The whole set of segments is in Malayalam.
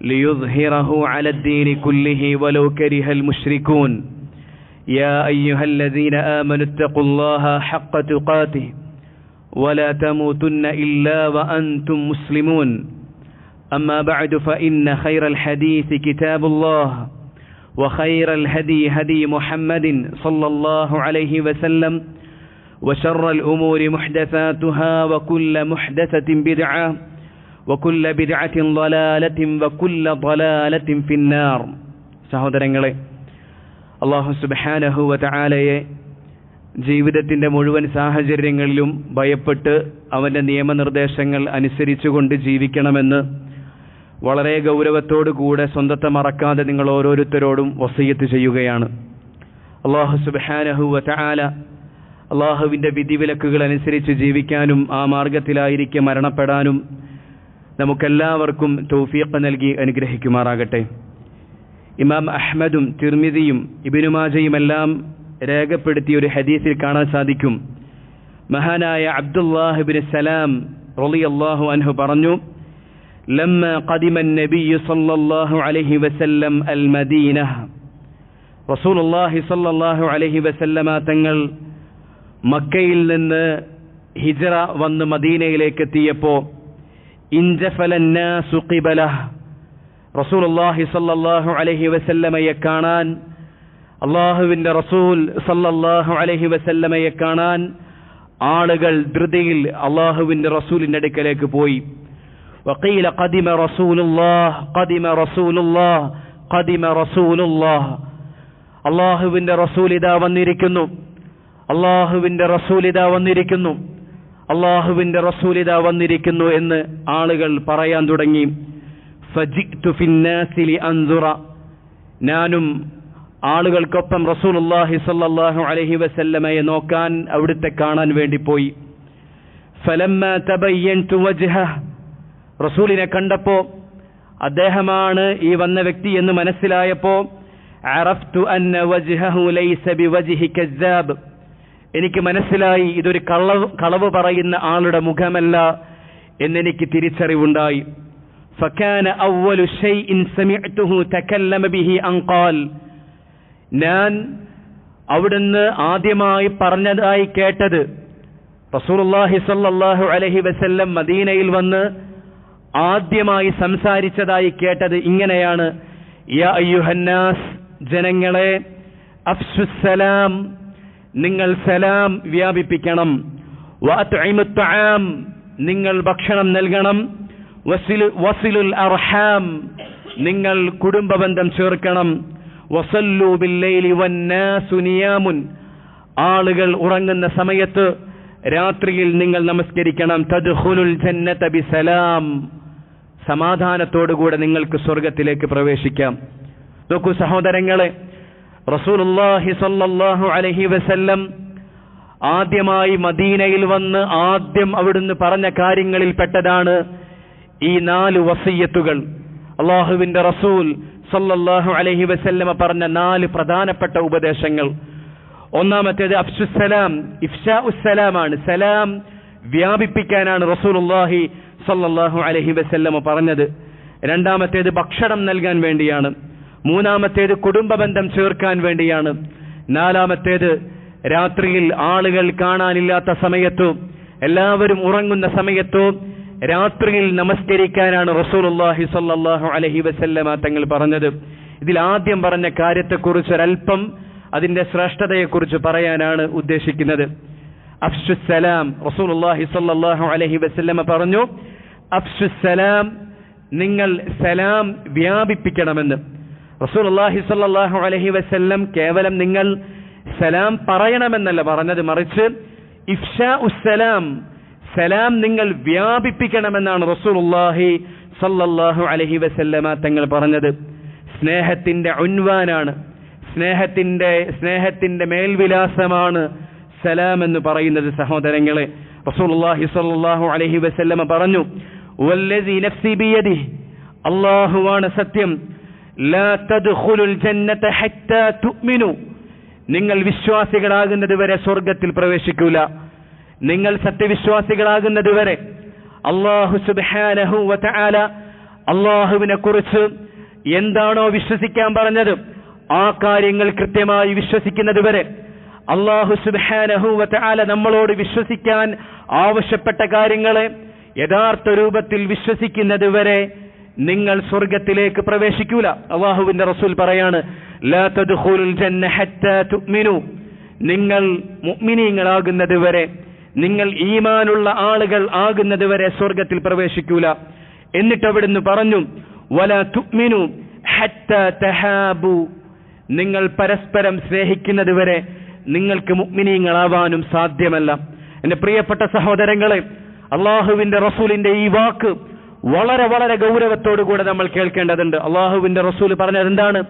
ليظهره على الدين كله ولو كره المشركون. يا أيها الذين آمنوا اتقوا الله حق تقاته ولا تموتن إلا وأنتم مسلمون. أما بعد فإن خير الحديث كتاب الله وخير الهدي هدي محمد صلى الله عليه وسلم وشر الأمور محدثاتها وكل محدثة بدعة وكل بدعة ضلالة وكل ضلالة في النار സഹോദരങ്ങളെ അള്ളാഹു സുബാനഹു വതആലയെ ജീവിതത്തിൻ്റെ മുഴുവൻ സാഹചര്യങ്ങളിലും ഭയപ്പെട്ട് അവൻ്റെ നിയമനിർദ്ദേശങ്ങൾ അനുസരിച്ചുകൊണ്ട് ജീവിക്കണമെന്ന് വളരെ ഗൗരവത്തോടു കൂടെ സ്വന്തത്തെ മറക്കാതെ നിങ്ങൾ ഓരോരുത്തരോടും വസയ്യത്ത് ചെയ്യുകയാണ് അള്ളാഹു സുബാനഹു വതആല അള്ളാഹുവിൻ്റെ വിധിവിലക്കുകൾ അനുസരിച്ച് ജീവിക്കാനും ആ മാർഗത്തിലായിരിക്കെ മരണപ്പെടാനും നമുക്കെല്ലാവർക്കും തൗഫീഖ് നൽകി അനുഗ്രഹിക്കുമാറാകട്ടെ ഇമാം അഹ്മദും തിർമിതിയും ഇബിനുമാജയുമെല്ലാം രേഖപ്പെടുത്തിയ ഒരു ഹദീസിൽ കാണാൻ സാധിക്കും മഹാനായ അബ്ദുല്ലാഹിബിൻ സലാം റളിയല്ലാഹു അൻഹു പറഞ്ഞു لما قدم النبي صلى الله عليه وسلم المدينة رسول الله صلى الله عليه وسلم തങ്ങൾ മക്കയിൽ നിന്ന് ഹിജറ വന്ന് മദീനയിലേക്ക് എത്തിയപ്പോൾ ഇൻജഫലന്നാസു ഖിബലഹ് റസൂലുള്ളാഹി സല്ലല്ലാഹു അലൈഹി വസല്ലമയെ കാണാൻ അള്ളാഹുവിന്റെ റസൂൽ സല്ലാഹു അലൈഹി വസല്ലമയെ കാണാൻ ആളുകൾ ധൃതിയിൽ അള്ളാഹുവിന്റെ റസൂലിന്റെ അടുക്കലേക്ക് പോയി. വക്കീല കദിമ റസൂലുല്ലാഹ് കദിമ റസൂലുല്ലാഹ് കദിമ റസൂലുല്ലാഹ് അള്ളാഹുവിന്റെ റസൂലിത വന്നിരിക്കുന്നു. അള്ളാഹുവിന്റെ റസൂലിത വന്നിരിക്കുന്നു. അള്ളാഹുവിന്റെ റസൂലിത വന്നിരിക്കുന്നു എന്ന് ആളുകൾ പറയാൻ തുടങ്ങി. ഞാനും ആളുകൾക്കൊപ്പം റസൂൽ അള്ളാഹി സ്വല്ലല്ലാഹു അലഹി വസല്ലമയെ നോക്കാൻ അവിടുത്തെ കാണാൻ വേണ്ടി പോയി. റസൂലിനെ കണ്ടപ്പോ അദ്ദേഹമാണ് ഈ വന്ന വ്യക്തി എന്ന് മനസ്സിലായപ്പോ അറഫ്തു അന്ന വജ്ഹഹു ലൈസ ബിവജ്ഹി കസ്സാബ് എനിക്ക് മനസ്സിലായി ഇതൊരു കളവ് കളവ് പറയുന്ന ആളുടെ മുഖമല്ല എന്നെനിക്ക് തിരിച്ചറിവുണ്ടായി فكان أول شيء سمعته تكلم به أن قال ഞാൻ അവിടുന്ന് ആദ്യമായി പറഞ്ഞതായി കേട്ടത് റസൂലുള്ളാഹി സ്വല്ലല്ലാഹു അലൈഹി വസല്ലം മദീനയിൽ വന്ന് ആദ്യമായി സംസാരിച്ചതായി കേട്ടത് ഇങ്ങനെയാണ് യാ അയ്യുഹന്നാസ് ജനങ്ങളെ അഫ്സുസലാം നിങ്ങൾ സലാം വ്യാപിപ്പിക്കണം. നിങ്ങൾ ഭക്ഷണം നൽകണം. വസിലു വസിലുൽ അർഹാം നിങ്ങൾ കുടുംബബന്ധം ചേർക്കണം. വസല്ലു ബില്ലൈലി ആളുകൾ ഉറങ്ങുന്ന സമയത്ത് രാത്രിയിൽ നിങ്ങൾ നമസ്കരിക്കണം. തദ്ഹുലുൽ ജന്നത ബിസലാം സമാധാനത്തോടുകൂടെ നിങ്ങൾക്ക് സ്വർഗത്തിലേക്ക് പ്രവേശിക്കാം. നോക്കൂ സഹോദരങ്ങളെ റസൂലുള്ളാഹി സ്വല്ലല്ലാഹു അലഹി വസല്ലം ആദ്യമായി മദീനയിൽ വന്ന് ആദ്യം അവിടുന്ന് പറഞ്ഞ കാര്യങ്ങളിൽ പെട്ടതാണ് ഈ നാല് വസീയത്തുകൾ. അള്ളാഹുവിന്റെ റസൂൽ സല്ലല്ലാഹു അലഹി വസല്ലമ പറഞ്ഞ നാല് പ്രധാനപ്പെട്ട ഉപദേശങ്ങൾ. ഒന്നാമത്തേത് അഫ്സുസലാം ഇഫ്ഷാ ഉസ്സലാമാണ് സലാം വ്യാപിപ്പിക്കാനാണ് റസൂലുള്ളാഹി സല്ലല്ലാഹു അലഹി വസല്ലമ പറഞ്ഞത്. രണ്ടാമത്തേത് ഭക്ഷണം നൽകാൻ വേണ്ടിയാണ്. മൂന്നാമത്തേത് കുടുംബബന്ധം ചേർക്കാൻ വേണ്ടിയാണ്. നാലാമത്തേത് രാത്രിയിൽ ആളുകൾ കാണാനില്ലാത്ത സമയത്തോ എല്ലാവരും ഉറങ്ങുന്ന സമയത്തോ രാത്രിയിൽ നമസ്കരിക്കാനാണ് റസൂലുള്ളാഹി സ്വല്ലല്ലാഹു അലൈഹി വസല്ലമ തങ്ങൾ പറഞ്ഞത്. ഇതിൽ ആദ്യം പറഞ്ഞ കാര്യത്തെക്കുറിച്ച് ഒരൽപ്പം അതിന്റെ ശ്രേഷ്ഠതയെക്കുറിച്ച് പറയാനാണ് ഉദ്ദേശിക്കുന്നത്. അഫ്സുസലാം റസൂലുള്ളാഹി സ്വല്ലല്ലാഹു അലൈഹി വസല്ലമ പറഞ്ഞു അഫ്സുസലാം നിങ്ങൾ സലാം വ്യാപിപ്പിക്കണമെന്ന്. റസൂലുള്ളാഹി സല്ലാഹു അലഹി വസ്ല്ലം കേവലം നിങ്ങൾ സലാം പറയണമെന്നല്ല പറഞ്ഞത് മറിച്ച് ഇഫ്ഷാ ഉസ്സലാം സലാം നിങ്ങൾ വ്യാപിപ്പിക്കണമെന്നാണ് റസൂലുള്ളാഹി സല്ലാഹു അലഹി വസല്ലമ തങ്ങൾ പറഞ്ഞത്. സ്നേഹത്തിന്റെ ഉൻവാനാണ് സ്നേഹത്തിന്റെ സ്നേഹത്തിന്റെ മേൽവിലാസമാണ് സലാം എന്ന് പറയുന്നത് സഹോദരങ്ങളെ. റസൂലുള്ളാഹി സ്വല്ലല്ലാഹു അലൈഹി വസല്ലമ പറഞ്ഞു വല്ലദി നഫ്സി സത്യം നിങ്ങൾ വിശ്വാസികളാകുന്നതുവരെ സ്വർഗത്തിൽ പ്രവേശിക്കൂല. നിങ്ങൾ സത്യവിശ്വാസികളാകുന്നതുവരെ അള്ളാഹു വതആല അള്ളാഹുവിനെ കുറിച്ച് എന്താണോ വിശ്വസിക്കാൻ പറഞ്ഞത്? ആ കാര്യങ്ങൾ കൃത്യമായി വിശ്വസിക്കുന്നതുവരെ അള്ളാഹു വതആല നമ്മളോട് വിശ്വസിക്കാൻ ആവശ്യപ്പെട്ട കാര്യങ്ങളെ യഥാർത്ഥ രൂപത്തിൽ വിശ്വസിക്കുന്നത് വരെ നിങ്ങൾ സ്വർഗത്തിലേക്ക് പ്രവേശിക്കൂല. അള്ളാഹുവിന്റെ റസൂൽ പറയാണ് നിങ്ങൾ മുഗ്മിനീങ്ങളാകുന്നത് വരെ നിങ്ങൾ ഈമാനുള്ള ആളുകൾ ആകുന്നത് വരെ സ്വർഗത്തിൽ പ്രവേശിക്കൂല. എന്നിട്ട് അവിടുന്ന് പറഞ്ഞു വല തഹാബു. നിങ്ങൾ പരസ്പരം സ്നേഹിക്കുന്നത് വരെ നിങ്ങൾക്ക് മുഗ്മിനീങ്ങളാവാനും സാധ്യമല്ല. എന്റെ പ്രിയപ്പെട്ട സഹോദരങ്ങളെ അള്ളാഹുവിന്റെ റസൂലിന്റെ ഈ വാക്ക് വളരെ വളരെ ഗൗരവത്തോടു കൂടെ നമ്മൾ കേൾക്കേണ്ടതുണ്ട്. അള്ളാഹുവിന്റെ റസൂൽ പറഞ്ഞത് എന്താണ്?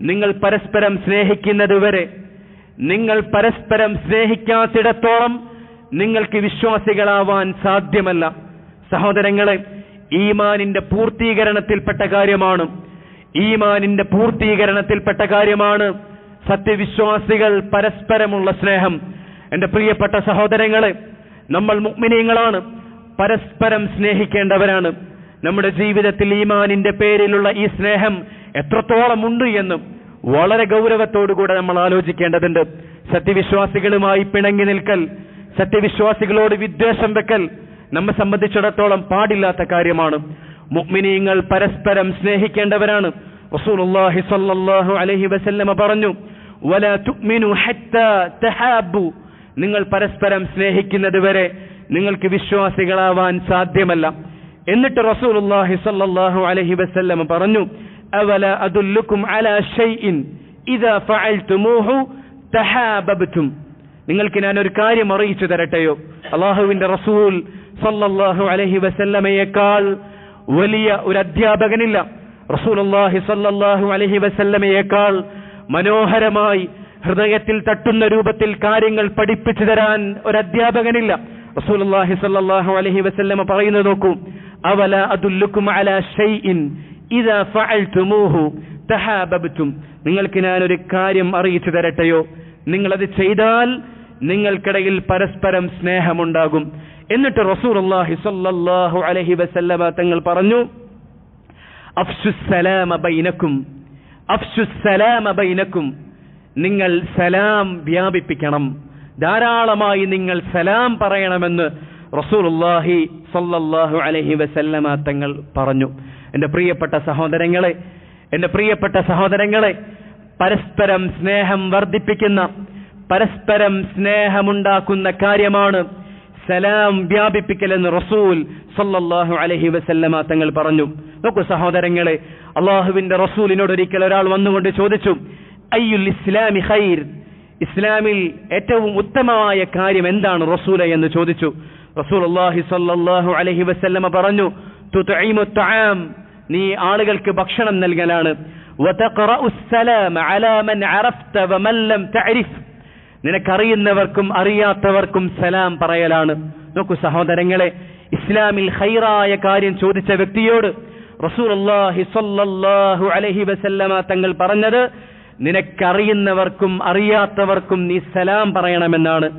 നിങ്ങൾ പരസ്പരം സ്നേഹിക്കുന്നത് വരെ നിങ്ങൾ പരസ്പരം സ്നേഹിക്കാത്തിടത്തോളം നിങ്ങൾക്ക് വിശ്വാസികളാവാൻ സാധ്യമല്ല. സഹോദരങ്ങളെ ഈമാനിന്റെ പൂർത്തീകരണത്തിൽപ്പെട്ട കാര്യമാണ്. ഈമാനിന്റെ പൂർത്തീകരണത്തിൽപ്പെട്ട കാര്യമാണ് സത്യവിശ്വാസികൾ പരസ്പരമുള്ള സ്നേഹം. എന്റെ പ്രിയപ്പെട്ട സഹോദരങ്ങളെ നമ്മൾ മുഗ്മിനീങ്ങളാണ്. പരസ്പരം സ്നേഹിക്കേണ്ടവരാണ്. നമ്മുടെ ജീവിതത്തിൽ ഈമാനിന്റെ പേരിലുള്ള ഈ സ്നേഹം എത്രത്തോളം ഉണ്ട് എന്നും വളരെ ഗൗരവത്തോടുകൂടെ നമ്മൾ ആലോചിക്കേണ്ടതുണ്ട്. സത്യവിശ്വാസികളുമായി പിണങ്ങി നിൽക്കൽ സത്യവിശ്വാസികളോട് വിദ്വേഷം വെക്കൽ നമ്മെ സംബന്ധിച്ചിടത്തോളം പാടില്ലാത്ത കാര്യമാണ്. മുഅ്മിനീങ്ങൾ പരസ്പരം സ്നേഹിക്കേണ്ടവരാണ്. റസൂലുള്ളാഹി സ്വല്ലല്ലാഹു അലൈഹി പറഞ്ഞു വലാ ഹത്താ നിങ്ങൾ പരസ്പരം സ്നേഹിക്കുന്നത് വരെ നിങ്ങൾക്ക് വിശ്വാസികളാവാൻ സാധ്യമല്ല. എന്നിട്ട് റസൂലുള്ളാഹി സ്വല്ലല്ലാഹു അലൈഹി വസല്ലം പറഞ്ഞു അവല അദുല്ലുക്കും അലാ ഷൈഇൻ ഇദാ ഫഅൽതുമൂഹു തഹാബബ്തും. നിങ്ങൾക്ക് ഞാൻ ഒരു കാര്യം അറിയിച്ചു തരട്ടെയോ? അള്ളാഹുവിന്റെ റസൂൽ സല്ലല്ലാഹു അലൈഹി വസല്ലമയേക്കാൾ വലിയ ഒരു അധ്യാപകനില്ല. റസൂലുള്ളാഹി സല്ലല്ലാഹു അലൈഹി വസല്ലമയേക്കാൾ മനോഹരമായി ഹൃദയത്തിൽ തട്ടുന്ന രൂപത്തിൽ കാര്യങ്ങൾ പഠിപ്പിച്ചു തരാൻ ഒരു അധ്യാപകനില്ല. റസൂലുള്ളാഹി സ്വല്ലല്ലാഹു അലൈഹി വസല്ലമ പറയുന്നത് നോക്കൂ. അവല അദുല്ലുക്കും അലാ ഷൈഇൻ ഇദാ ഫഅൽതുമൂഹു തഹാബബ്തും. നിങ്ങൾക്ക് ഞാൻ ഒരു കാര്യം അറിയിച്ചു തരട്ടെയോ? അത് ചെയ്താൽ നിങ്ങൾക്കിടയിൽ പരസ്പരം സ്നേഹമുണ്ടാകും. എന്നിട്ട് റസൂലുള്ളാഹി സ്വല്ലല്ലാഹു അലൈഹി വസല്ലമ തങ്ങൾ പറഞ്ഞു അഫ്സുസ്സലാമ ബൈനക്കും അഫ്സുസ്സലാമ ബൈനക്കും നിങ്ങൾ സലാം വ്യാപിപ്പിക്കണം. ധാരാളമായി നിങ്ങൾ സലാം പറയണമെന്ന് റസൂലുള്ളാഹി സ്വല്ലല്ലാഹു അലൈഹി വസല്ലമ തങ്ങൾ പറഞ്ഞു. എന്റെ പ്രിയപ്പെട്ട സഹോദരങ്ങളെ എന്റെ പ്രിയപ്പെട്ട സഹോദരങ്ങളെ പരസ്പരം സ്നേഹം വർദ്ധിപ്പിക്കുന്ന പരസ്പരം സ്നേഹമുണ്ടാക്കുന്ന കാര്യമാണ് സലാം വ്യാപിപ്പിക്കലെന്ന് റസൂൽ സല്ലല്ലാഹു അലൈഹി വസല്ലമ തങ്ങൾ പറഞ്ഞു. നോക്കൂ സഹോദരങ്ങളെ അള്ളാഹുവിന്റെ റസൂലിനോട് ഒരിക്കൽ ഒരാൾ വന്നുകൊണ്ട് ചോദിച്ചു അയ്യുൽ ഇസ്ലാമി ഖൈർ? ഇസ്ലാമിൽ ഏറ്റവും ഉത്തമമായ കാര്യം എന്താണ് റസൂല എന്ന് ചോദിച്ചു. റസൂൽ അള്ളാഹി സല്ലാഹു അലഹി വസ്ല്ലമ പറഞ്ഞു നീ ആളുകൾക്ക് ഭക്ഷണം നൽകലാണ്. നിനക്കറിയുന്നവർക്കും അറിയാത്തവർക്കും സലാം പറയലാണ്. നോക്കൂ സഹോദരങ്ങളെ ഇസ്ലാമിൽ ഹൈറായ കാര്യം ചോദിച്ച വ്യക്തിയോട് റസൂൽ അള്ളാഹി സല്ലാഹു അലഹി വസല്ലമ തങ്ങൾ പറഞ്ഞത് നിനക്കറിയുന്നവർക്കും അറിയാത്തവർക്കും നീ സലാം പറയണമെന്നാണ്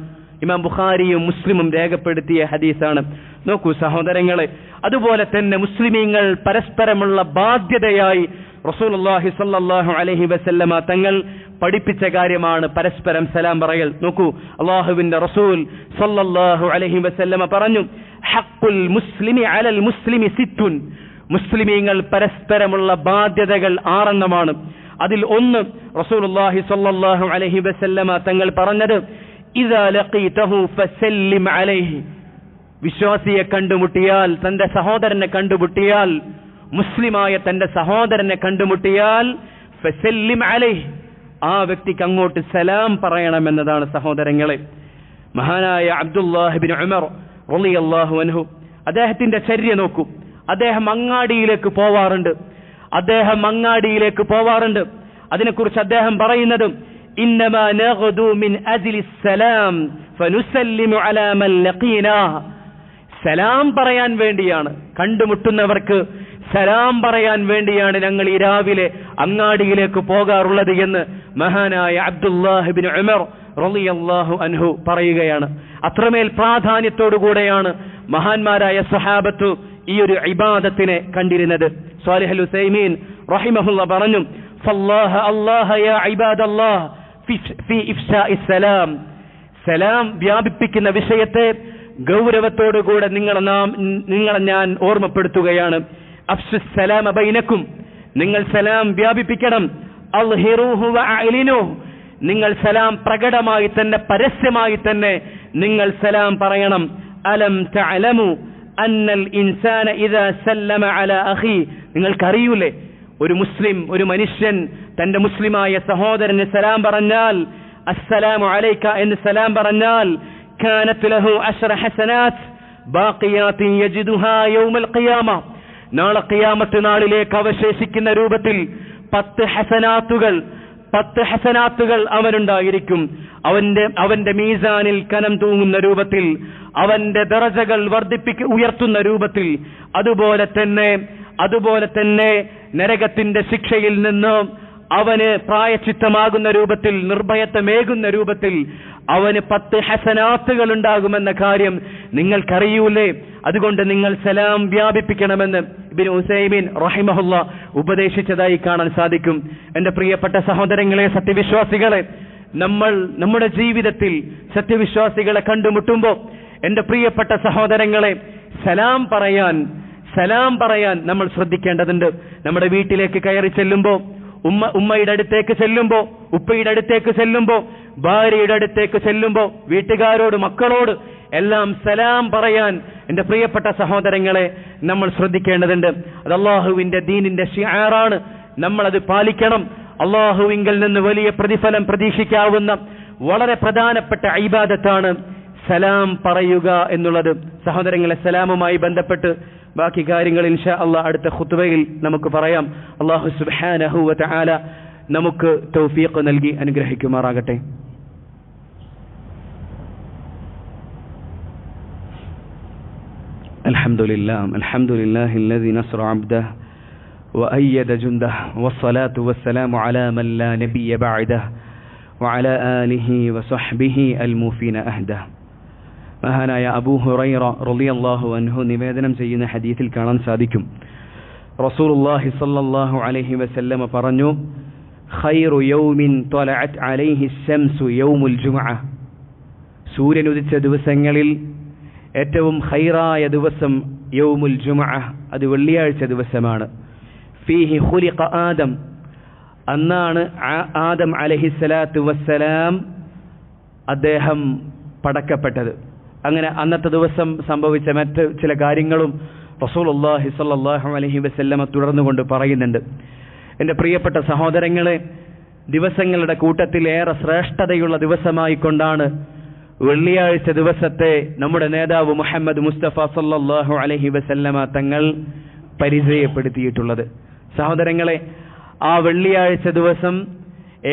ഇമാം ബുഖാരിയും മുസ്ലിമും രേഖപ്പെടുത്തിയ ഹദീസാണ്. നോക്കൂ സഹോദരങ്ങളെ അതുപോലെ തന്നെ മുസ്ലിമീങ്ങൾ പരസ്പരമുള്ള ബാധ്യതയായി റസൂലുള്ളാഹി സ്വല്ലല്ലാഹു അലൈഹി വസല്ലമ തങ്ങൾ പഠിപ്പിച്ച കാര്യമാണ് പരസ്പരം സലാം പറയൽ. നോക്കൂ അള്ളാഹുവിന്റെ റസൂൽ സല്ലല്ലാഹു അലൈഹി വസല്ലമ പറഞ്ഞു ഹക്കുൽ മുസ്ലിമി അലൽ മുസ്ലിമി സിത്തുൻ. മുസ്ലിമീങ്ങൾ പരസ്പരമുള്ള ബാധ്യതകൾ ആറെണ്ണമാണ്. അതിൽ ഒന്ന് റസൂലുള്ളാഹി സ്വല്ലല്ലാഹു അലൈഹി വസല്ലമ തങ്ങൾ പറഞ്ഞത് ഇദാ ലഖീതഹു ഫസല്ലിം അലൈഹി. വിശ്വാസിയെ കണ്ടുമുട്ടിയാൽ തന്റെ സഹോദരനെ കണ്ടുമുട്ടിയാൽ മുസ്ലിമായ തന്റെ സഹോദരനെ കണ്ടുമുട്ടിയാൽ ഫസല്ലിം അലൈഹി. ആ വ്യക്തിക്ക് അങ്ങോട്ട് സലാം പറയണമെന്നതാണ് സഹോദരങ്ങളെ. മഹാനായ അബ്ദുല്ലാഹിബിൻ ഉമർ റളിയല്ലാഹു അൻഹു അദ്ദേഹത്തിന്റെ ചര്യ നോക്കൂ. അദ്ദേഹം അങ്ങാടിയിലേക്ക് പോവാറുണ്ട്. അദ്ദേഹം അങ്ങാടിയിലേക്ക് പോവാറുണ്ട്. അതിനെക്കുറിച്ച് അദ്ദേഹം പറയുന്നതും സലാം പറയാൻ വേണ്ടിയാണ് കണ്ടുമുട്ടുന്നവർക്ക് സലാം പറയാൻ വേണ്ടിയാണ് ഞങ്ങൾ ഈ രാവിലെ അങ്ങാടിയിലേക്ക് പോകാറുള്ളത് എന്ന് മഹാനായ അബ്ദുല്ലാഹിബിൻ ഉമർ റളിയല്ലാഹു അൻഹു പറയുകയാണ്. അത്രമേൽ പ്രാധാന്യത്തോടുകൂടെയാണ് മഹാന്മാരായ സഹാബത്ത് ഈ ഒരു ഇബാദത്തിനെ കണ്ടിരുന്നത്. സ്വാലിഹൽ ഹുസൈമീൻ റഹിമഹുല്ല പറഞ്ഞു ഫല്ലാഹ അല്ലാഹ യാ ഇബാദല്ലാഹ് ഫി- സലാം. സലാം വ്യാപിപ്പിക്കുന്ന വിഷയത്തെ ഗൗരവത്തോടുകൂടെ നിങ്ങളെ നാം നിങ്ങളെ ഞാൻ ഓർമ്മപ്പെടുത്തുകയാണ്. സലാം ബൈനക്കും നിങ്ങൾ സലാം വ്യാപിപ്പിക്കണം. നിങ്ങൾ സലാം പ്രകടമായി തന്നെ പരസ്യമായി തന്നെ നിങ്ങൾ സലാം പറയണം. അലം തഅലമു അന്നൽ ഇൻസാന ഇദാ സല്ലമ അലാ അഖി. നിങ്ങൾക്കറിയൂലേ? ഒരു മുസ്ലിം ഒരു മനുഷ്യൻ തന്റെ മുസ്ലിമായ സഹോദരന് സലാം പറഞ്ഞാൽ അസ്സലാമു അലൈക എന്ന് സലാം പറഞ്ഞാൽ കാനത്ത് ലഹു അശ്ര ഹസനാത്ത് ബാഖിയാത്തിൻ യജിദുഹാ യൗമൽ ഖിയാമ. നാളെ ഖിയാമത്ത് നാളിലേക്ക് അവശേഷിക്കുന്ന രൂപത്തിൽ പത്ത് ഹസനാത്തുകൾ പത്ത് ഹസനാത്തുകൾ അവനുണ്ടായിരിക്കും. അവന്റെ അവന്റെ മീസാനിൽ കനം തൂങ്ങുന്ന രൂപത്തിൽ അവന്റെ ദറജകൾ വർദ്ധിപ്പിക്ക ഉയർത്തുന്ന രൂപത്തിൽ അതുപോലെ തന്നെ അതുപോലെ തന്നെ നരകത്തിന്റെ ശിക്ഷയിൽ നിന്ന് അവന് പ്രായച്ചിത്തമാകുന്ന രൂപത്തിൽ നിർഭയത്വമേകുന്ന രൂപത്തിൽ അവന് പത്ത് ഹസനാത്തുകൾ ഉണ്ടാകുമെന്ന കാര്യം നിങ്ങൾക്കറിയൂലേ? അതുകൊണ്ട് നിങ്ങൾ സലാം വ്യാപിപ്പിക്കണമെന്ന് ഇബിൻ ഉസൈമീൻ റഹിമഹുല്ല ഉപദേശിച്ചതായി കാണാൻ സാധിക്കും. എന്റെ പ്രിയപ്പെട്ട സഹോദരങ്ങളെ സത്യവിശ്വാസികളെ നമ്മൾ നമ്മുടെ ജീവിതത്തിൽ സത്യവിശ്വാസികളെ കണ്ടുമുട്ടുമ്പോൾ എന്റെ പ്രിയപ്പെട്ട സഹോദരങ്ങളെ സലാം പറയാൻ സലാം പറയാൻ നമ്മൾ ശ്രദ്ധിക്കേണ്ടതുണ്ട്. നമ്മുടെ വീട്ടിലേക്ക് കയറി ചെല്ലുമ്പോൾ ഉമ്മ ഉമ്മയുടെ അടുത്തേക്ക് ചെല്ലുമ്പോ ഉപ്പയുടെ അടുത്തേക്ക് ചെല്ലുമ്പോ ഭാര്യയുടെ അടുത്തേക്ക് ചെല്ലുമ്പോ വീട്ടുകാരോട് മക്കളോട് എല്ലാം സലാം പറയാൻ എന്റെ പ്രിയപ്പെട്ട സഹോദരങ്ങളെ നമ്മൾ ശ്രദ്ധിക്കേണ്ടതുണ്ട്. അത് അള്ളാഹുവിന്റെ ദീനിന്റെ ഷിയാറാണ് നമ്മളത് പാലിക്കണം. അള്ളാഹുവിങ്കിൽ നിന്ന് വലിയ പ്രതിഫലം പ്രതീക്ഷിക്കാവുന്ന വളരെ പ്രധാനപ്പെട്ട ഐബാദത്താണ് സലാം പറയുക എന്നുള്ളത്. സഹോദരങ്ങളെ സലാമുമായി ബന്ധപ്പെട്ട് ബാക്കി കാര്യങ്ങൾ ഇൻഷാ അള്ളാഹ് അടുത്ത ഖുത്ബയിൽ നമുക്ക് പറയാം അള്ളാഹു സുബ്ഹാനഹു വ തആല നമുക്ക് തൗഫീഖ് നൽകി അനുഗ്രഹിക്കുമാറാകട്ടെ الحمد لله الحمد لله الذي نصر عبده وأيد جنده والصلاة والسلام على من لا نبي بعده وعلى آله وصحبه الموفين أهده മഹാനായ അബൂ ഹുറൈറ റളിയല്ലാഹു അൻഹു നിവേദനം ചെയ്യുന്ന ഹദീസിൽ കാണാൻ സാധിക്കും. റസൂലുള്ളാഹി സ്വല്ലല്ലാഹു അലൈഹി വസല്ലമ പറഞ്ഞു ഖൈറു യൗമിൻ ത്വലഅത് അലൈഹി ശംസു യൗമുൽ ജുമുഅ സൂര്യൻ ദിവസങ്ങളിൽ ഏറ്റവും ഖൈറായ ദിവസം യൗമുൽ ജുമുഅ അത് വെള്ളിയാഴ്ച ദിവസമാണ്. ഫീഹി ഖുലിഖ ആദം. അന്നാണ് ആദം അലഹിസ്സലാത്തു വസ്സലാം അദ്ദേഹം പടക്കപ്പെട്ടത്. അങ്ങനെ അന്നത്തെ ദിവസം സംഭവിച്ച മറ്റ് ചില കാര്യങ്ങളും റസൂലുള്ളാഹി സ്വല്ലല്ലാഹു അലൈഹി വസല്ലമ തുടർന്നുകൊണ്ട് പറയുന്നുണ്ട്. എന്റെ പ്രിയപ്പെട്ട സഹോദരങ്ങളെ ദിവസങ്ങളുടെ കൂട്ടത്തിൽ ഏറെ ശ്രേഷ്ഠതയുള്ള ദിവസമായി കൊണ്ടാണ് വെള്ളിയാഴ്ച ദിവസത്തെ നമ്മുടെ നേതാവ് മുഹമ്മദ് മുസ്തഫ സല്ലല്ലാഹു അലൈഹി വസല്ലമ തങ്ങൾ പരിചയപ്പെടുത്തിയിട്ടുള്ളത്. സഹോദരങ്ങളെ ആ വെള്ളിയാഴ്ച ദിവസം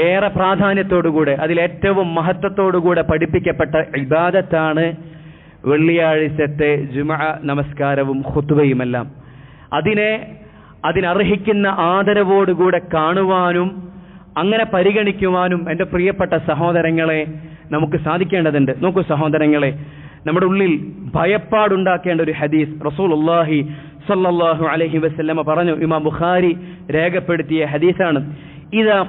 ഏറെ പ്രാധാന്യത്തോടുകൂടെ അതിലേറ്റവും മഹത്വത്തോടുകൂടെ പഠിപ്പിക്കപ്പെട്ട ഇബാദത്താണ് വെള്ളിയാഴ്ചത്തെ ജുമ നമസ്കാരവും ഹുത്തുവയുമെല്ലാം അതിനെ അതിനർഹിക്കുന്ന ആദരവോടുകൂടെ കാണുവാനും അങ്ങനെ പരിഗണിക്കുവാനും എന്റെ പ്രിയപ്പെട്ട സഹോദരങ്ങളെ നമുക്ക് സാധിക്കേണ്ടതുണ്ട്. നോക്കൂ സഹോദരങ്ങളെ നമ്മുടെ ഉള്ളിൽ ഭയപ്പാടുണ്ടാക്കേണ്ട ഒരു ഹദീസ് റസൂൽ അള്ളാഹി സല്ലാഹു അലഹി വസല്ലമ പറഞ്ഞു. ഇമാം ബുഖാരി രേഖപ്പെടുത്തിയ ഹദീസാണ്. ഇദാ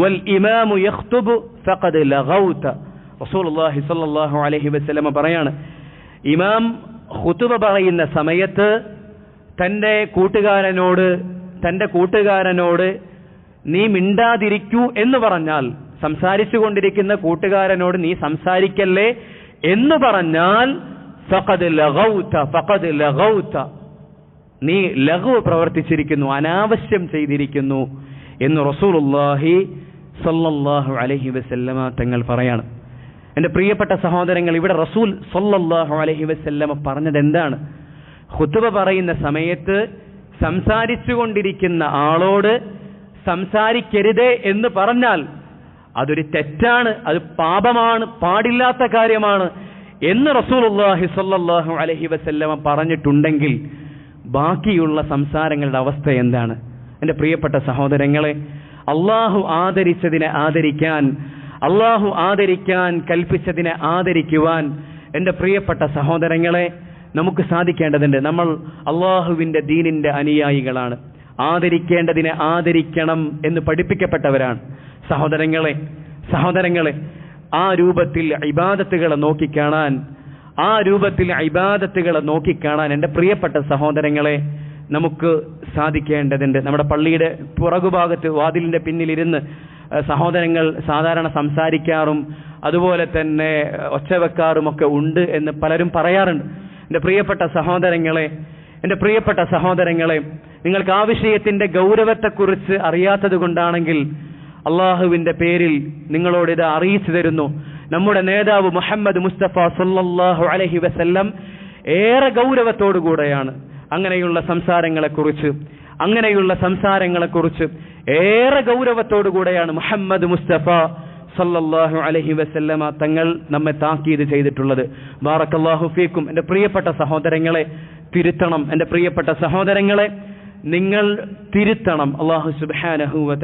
ഖുൽത يخطب فقد لغوت. رسول الله صلى الله عليه وسلم പറയാണ് ഇമാം ഖുതുബ പറയുന്ന സമയത്ത് തന്റെ കൂട്ടുകാരനോട് തന്റെ കൂട്ടുകാരനോട് നീ മിണ്ടാതിരിക്കൂ എന്ന് പറഞ്ഞാൽ സംസാരിച്ചു കൊണ്ടിരിക്കുന്ന കൂട്ടുകാരനോട് നീ സംസാരിക്കല്ലേ എന്ന് പറഞ്ഞാൽ ഫഖദ് ലഗൗത ഫഖദ് ലഗൗത. നീ ലഘു പ്രവർത്തിച്ചിരിക്കുന്നു അനാവശ്യം ചെയ്തിരിക്കുന്നു. എന്ന് റസൂലുള്ളാഹി സല്ലല്ലാഹു അലഹി വസല്ലമ തങ്ങൾ പറയാണ്. എന്റെ പ്രിയപ്പെട്ട സഹോദരങ്ങൾ ഇവിടെ റസൂൽ സല്ലല്ലാഹു അലഹി വസല്ലമ പറഞ്ഞത് എന്താണ് ഹുത്തുബ പറയുന്ന സമയത്ത് സംസാരിച്ചു കൊണ്ടിരിക്കുന്ന ആളോട് സംസാരിക്കരുതേ എന്ന് പറഞ്ഞാൽ അതൊരു തെറ്റാണ് അത് പാപമാണ് പാടില്ലാത്ത കാര്യമാണ് എന്ന് റസൂലുള്ളാഹി സ്വല്ലല്ലാഹു അലഹി വസല്ലമ പറഞ്ഞിട്ടുണ്ടെങ്കിൽ ബാക്കിയുള്ള സംസാരങ്ങളുടെ അവസ്ഥ എന്താണ്? എന്റെ പ്രിയപ്പെട്ട സഹോദരങ്ങളെ അള്ളാഹു ആദരിച്ചതിനെ ആദരിക്കാൻ അള്ളാഹു ആദരിക്കാൻ കൽപ്പിച്ചതിനെ ആദരിക്കുവാൻ എന്റെ പ്രിയപ്പെട്ട സഹോദരങ്ങളെ നമുക്ക് സാധിക്കേണ്ടതുണ്ട്. നമ്മൾ അള്ളാഹുവിന്റെ ദീനിന്റെ അനുയായികളാണ്. ആദരിക്കേണ്ടതിനെ ആദരിക്കണം എന്ന് പഠിപ്പിക്കപ്പെട്ടവരാണ്. സഹോദരങ്ങളെ സഹോദരങ്ങളെ ആ രൂപത്തിൽ ഇബാദത്തുകളെ നോക്കിക്കാണാൻ ആ രൂപത്തിൽ ഇബാദത്തുകളെ നോക്കിക്കാണാൻ എന്റെ പ്രിയപ്പെട്ട സഹോദരങ്ങളെ നമുക്ക് സാധിക്കേണ്ടതുണ്ട്. നമ്മുടെ പള്ളിയുടെ പുറകുഭാഗത്ത് വാതിലിന്റെ പിന്നിലിരുന്ന് സഹോദരങ്ങൾ സാധാരണ സംസാരിക്കാറും അതുപോലെ തന്നെ ഒച്ച വെക്കാറുമൊക്കെ ഉണ്ട് എന്ന് പലരും പറയാറുണ്ട്. എന്റെ പ്രിയപ്പെട്ട സഹോദരങ്ങളെ എന്റെ പ്രിയപ്പെട്ട സഹോദരങ്ങളെ നിങ്ങൾക്ക് ആ വിഷയത്തിന്റെ ഗൗരവത്തെക്കുറിച്ച് അറിയാത്തത് കൊണ്ടാണെങ്കിൽ അള്ളാഹുവിന്റെ പേരിൽ നിങ്ങളോട് ഇത് അറിയിച്ചു തരുന്നു. നമ്മുടെ നേതാവ് മുഹമ്മദ് മുസ്തഫ സല്ലാഹു അലഹി വസല്ലം ഏറെ ഗൗരവത്തോടു കൂടെയാണ്. അങ്ങനെയുള്ള സംസാരങ്ങളെക്കുറിച്ച് അങ്ങനെയുള്ള സംസാരങ്ങളെക്കുറിച്ച് ഏറെ ഗൗരവത്തോടു കൂടെയാണ് മുഹമ്മദ് മുസ്തഫ സല്ലല്ലാഹു അലഹി വസല്ലമ തങ്ങൾ നമ്മെ താക്കീത് ചെയ്തിട്ടുള്ളത്. ബാറക്കല്ലാഹു ഫീക്കും. എന്റെ പ്രിയപ്പെട്ട സഹോദരങ്ങളെ തിരുത്തണം. എന്റെ പ്രിയപ്പെട്ട സഹോദരങ്ങളെ നിങ്ങൾ തിരുത്തണം. അള്ളാഹു സുബാനഹു വ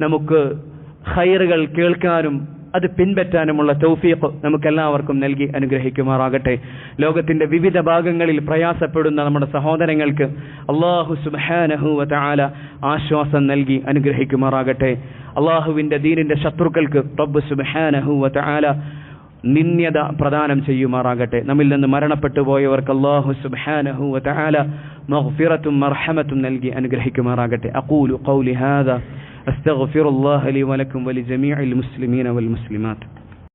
നമുക്ക് ഹൈറുകൾ കേൾക്കാനും അത് പിൻപറ്റാനുമുള്ള തൗഫീഖ് നമുക്കെല്ലാവർക്കും നൽകി അനുഗ്രഹിക്കുമാറാകട്ടെ. ലോകത്തിന്റെ വിവിധ ഭാഗങ്ങളിൽ പ്രയാസപ്പെടുന്ന നമ്മുടെ സഹോദരങ്ങൾക്ക് അള്ളാഹു സുബ്ഹാനഹു വ ആശ്വാസം നൽകി അനുഗ്രഹിക്കുമാറാകട്ടെ. അള്ളാഹുവിന്റെ ദീനിന്റെ ശത്രുക്കൾക്ക് റബ്ബ് സുബ്ഹാനഹു വ തആല നിന്യത പ്രദാനം ചെയ്യുമാറാകട്ടെ. നമ്മിൽ നിന്ന് മരണപ്പെട്ടു പോയവർക്ക് അള്ളാഹു സുബ്ഹാനഹു വ മഹ്ഫിറത്തും മർഹമത്തും നൽകി അനുഗ്രഹിക്കുമാറാകട്ടെ. അക്കൂലു ഖൗലി ഹാദാ. أستغفر الله لي ولكم ولجميع المسلمين والمسلمات.